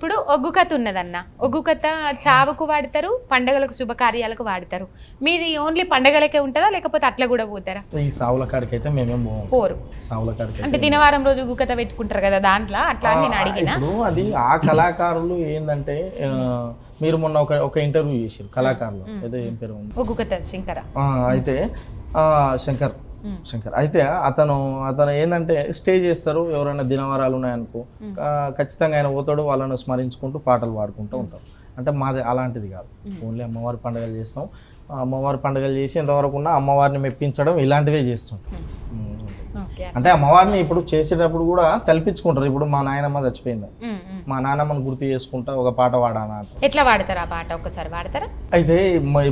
ఇప్పుడు ఒగ్గు కథ ఉన్నదన్న. ఒగ్గు కథ చావుకు వాడతారు పండగలకు శుభకార్యాలకు వాడతారు. మీది ఓన్లీ పండగలకే ఉంటుందా లేకపోతే అట్లా కూడా పోతారా? ఈ సావుల కాడికి అయితే మేమేం పోరు. సావుల కాడికి అంటే దినవారం రోజు ఒగ్గు కథ పెట్టుకుంటారు కదా దాంట్లో అట్లా నేను అడిగిన? అది ఆ కళాకారులు ఏంటంటే మీరు మొన్న ఒక ఒక ఇంటర్వ్యూ చేసారు కళాకారులు. ఏదో ఏం పేరు ఉంది? ఒగ్గు కథ శంకర. అయితే శంకర్. శంకర్. అయితే అతను అతను ఏంటంటే స్టే చేస్తారు ఎవరైనా దినవారాలు ఉన్నాయనుకో. ఖచ్చితంగా ఆయన పోతాడు వాళ్ళను స్మరించుకుంటూ పాటలు పాడుకుంటూ ఉంటాం. అంటే మాది అలాంటిది కాదు. ఓన్లీ అమ్మవారి పండుగలు చేస్తాం. అమ్మవారి పండుగలు చేసి ఎంతవరకు ఉన్నా అమ్మవారిని మెప్పించడం ఇలాంటివే చేస్తాం. ఓకే అంటే అమ్మవారిని ఇప్పుడు చేసేటప్పుడు కూడా కల్పించుకుంటారు ఇప్పుడు మా నాయనమ్మ చచ్చిపోయింది. మా నాన్నమ్మని గుర్తు చేసుకుంటా ఒక పాట అంట. ఎట్లా వాడతారు ఆ పాట? ఒకసారి వాడతారా? అయితే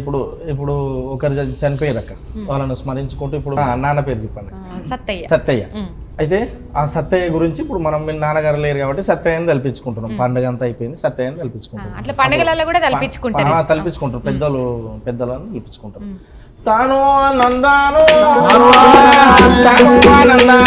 ఇప్పుడు ఇప్పుడు ఒకరు చనిపోయారు అక్క వాళ్ళను స్మరించుకుంటూ ఇప్పుడు నాన్న పేరు చెప్పండి. సత్తయ్య. సత్తయ్య. అయితే ఆ సత్తయ్య గురించి ఇప్పుడు మనం మీ నాన్నగారు లేరు కాబట్టి సత్తయ్యని తల్పించుకుంటున్నాం. పండుగ అంతా అయిపోయింది సత్తయ్యని ఆ, తల్పించుకుంటున్నాం అట్లా పండగలలో కూడా తలపించుకుంటారు. ఆ, తల్పించుకుంటారు. పెద్దలు పెద్దలను తల్పించుకుంటారు. తాను నందాను తాను ఆనందాను.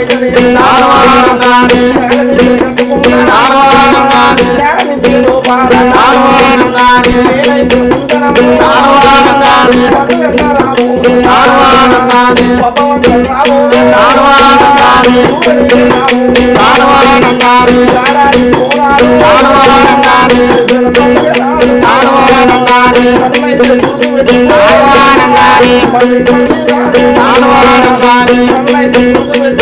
ఏడా చూసినడేమో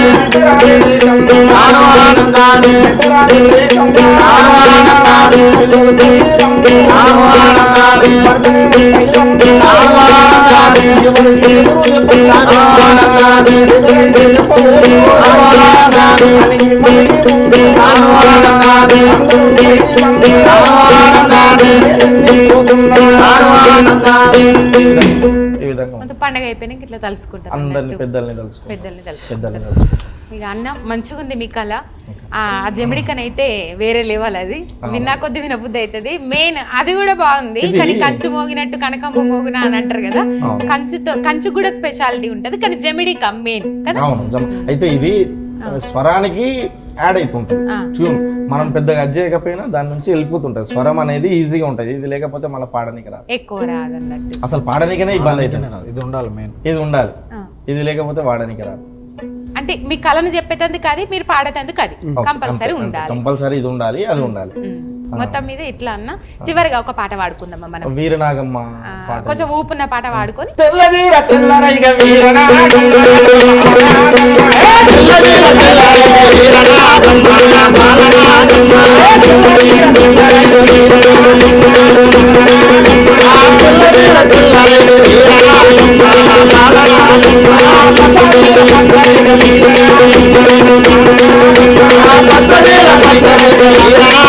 విధంగా మొత్తం పండగ అయిపోయినాక ఇట్లా తలుసుకుంటారు అందరిని. పెద్దల్ని ఇక అన్న మంచిగా ఉంది మీ కళ. ఆ జమిడికన్ అయితే వేరే లెవెల్ అది. విన్నా కొద్ది వినబుద్ధి అవుతుంది మెయిన్ అది కూడా బాగుంది. కానీ కంచు మోగినట్టు కనకమ్మ మోగిన అని అంటారు కదా. కంచుతో కంచు కూడా స్పెషాలిటీ ఉంటది. కానీ జమిడిక మెయిన్ కదా? అయితే ఇది స్వరానికి యాడ్ అవుతుంటుంది. ట్యూన్ మనం పెద్దగా అది చేయకపోయినా దాని నుంచి వెళ్ళిపోతుంటది. స్వరం అనేది ఈజీగా ఉంటుంది. ఇది లేకపోతే మళ్ళీ పాడనికి రాదు. ఎక్కువ రాదన్నట్టు. అసలు పాడనికనే ఇబ్బంది అవుతుంది ఇది ఉండాలి మెయిన్ ఇది ఉండాలి. ఇది లేకపోతే వాడనికి రాదు. అంటే మీ కళను చెప్పేటందుకు అది మీరు పాడేటందుకు అది. కంపల్సరీ ఉండాలి. కంపల్సరీ ఇది ఉండాలి అది ఉండాలి. మొత్తం మీద ఇట్లా అన్న. చివరిగా ఒక పాట పాడుకుందామా మనం? వీరనాగమ్మ కొంచెం ఊపున్న పాట పాడుకొని. పచ్చడి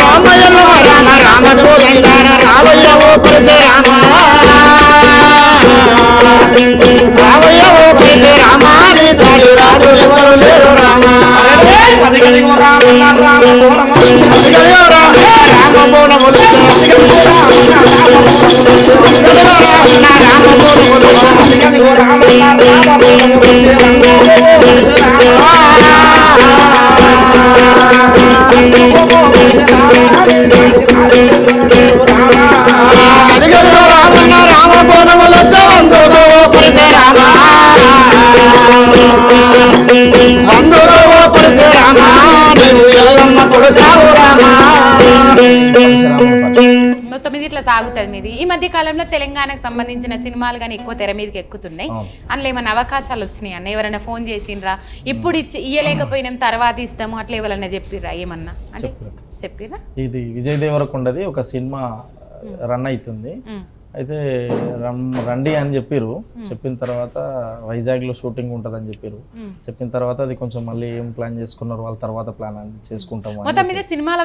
రామయ్య రామ రామయ్య రామ అందరూ మొత్తం మీద ఇట్లా సాగుతుంది మీది ఈ మధ్య కాలంలో తెలంగాణకు సంబంధించిన సినిమాలు కానీ ఎక్కువ తెర మీదకి ఎక్కుతున్నాయి. అందులో ఏమైనా అవకాశాలు వచ్చినాయి? అన్న ఎవరైనా ఫోన్ చేసిండ్రా? ఇప్పుడు ఇచ్చి ఇయ్యలేకపోయినాం తర్వాత ఇస్తాము అట్లా ఎవరైనా చెప్పిర్రా? ఏమన్నా? అంటే. చెప్పిర్రా. ఇది విజయ్ దేవరకొండది ఒక సినిమా రన్ అవుతుంది. అయితే రండి అని చెప్పిరు చెప్పిన తర్వాత వైజాగ్లో షూటింగ్ ఉంటదని చెప్పిరు. చెప్పిన తర్వాత అది కొంచెం మళ్ళీ ఏం ప్లాన్ చేసుకున్నారు? వాళ్ళ తర్వాత ప్లాన్ చేసుకుంటాము అని మొత్తం మీద సినిమాల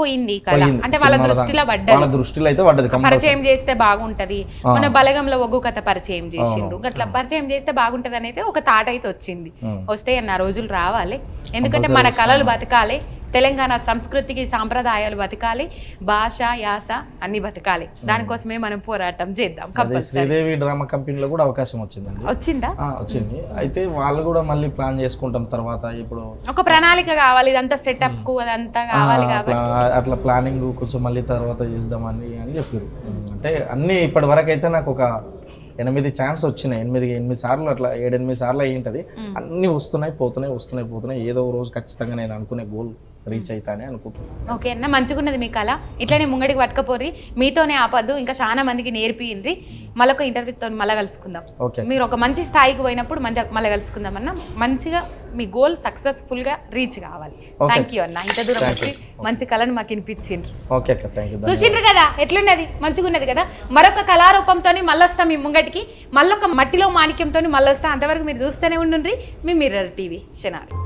పోయింది కదా పోయింది. అంటే వాళ్ళ దృష్టిలో. పడ్డది. వాళ్ళ దృష్టిలో అయితే పడ్డది పరిచయం చేస్తే బాగుంటది. మన బలగంలో ఒగ్గు కథ పరిచయం చేసిండ్రు. అట్లా పరిచయం చేస్తే బాగుంటది అనేది ఒక తాట అయితే వచ్చింది. వస్తే అన్న రోజులు రావాలి. ఎందుకంటే మన కళలు బతకాలి. తెలంగాణ సంస్కృతికి సాంప్రదాయాలు బతకాలి భాష యాస అన్ని బతకాలి. దానికోసమే మనం పోరాటం చేద్దాం శ్రీదేవి డ్రామా కంపెనీలో కూడా అవకాశం వచ్చిందండి. వచ్చిందా? వచ్చింది. అయితే వాళ్ళు కూడా మళ్ళీ ప్లాన్ చేసుకుంటాం తర్వాత ఇప్పుడు ఒక ప్రణాళిక కావాలి ఇదంతా సెటప్కు అదంతా కావాలి కాబట్టి. అట్లా ప్లానింగ్ కొంచెం మళ్ళీ తర్వాత చేద్దామని అని చెప్పారు. అంటే అన్నీ ఇప్పటి వరకు అయితే నాకు ఒక ఎనిమిది ఛాన్స్ వచ్చినాయి. ఎనిమిది ఎనిమిది సార్లు అట్లా ఏడెనిమిది సార్లు అయి ఉంటుంది. అన్నీ వస్తున్నాయి పోతున్నాయి వస్తున్నాయి పోతున్నాయి. ఏదో రోజు ఖచ్చితంగా నేను అనుకునే గోల్ రీచ్ అవుతానే అనుకుంటున్నాను. ఓకే అన్న మంచిగున్నది మీ కళ. ఇట్లనే ముంగడికి పట్టుకపోర్రి. మీతోనే ఆపద్దు ఇంకా చాలా మందికి నేర్పియండి మళ్ళొక ఇంటర్వ్యూతో మళ్ళీ కలుసుకుందాం. ఓకే. మీరు ఒక మంచి స్థాయికి పోయినప్పుడు మంచి మళ్ళీ కలుసుకుందాం అన్న. మంచిగా మీ గోల్ సక్సెస్ఫుల్గా రీచ్ కావాలి. థ్యాంక్ యూ అన్న. ఇంత దూరం వచ్చి మంచి కళను మాకు వినిపించిండ్రు. ఓకే అక్క. థ్యాంక్ యూ చూసిండ్రు కదా ఎట్లున్నది? మంచిగా ఉన్నది కదా? మరొక కళారూపంతో మళ్ళొస్తాం మీ ముంగటికి. మళ్ళొక మట్టిలో మాణిక్యంతో మళ్ళొస్తాం. అంతవరకు మీరు చూస్తూనే ఉండుండ్రి. మీ మిర్రర్ టీవీ శనాలు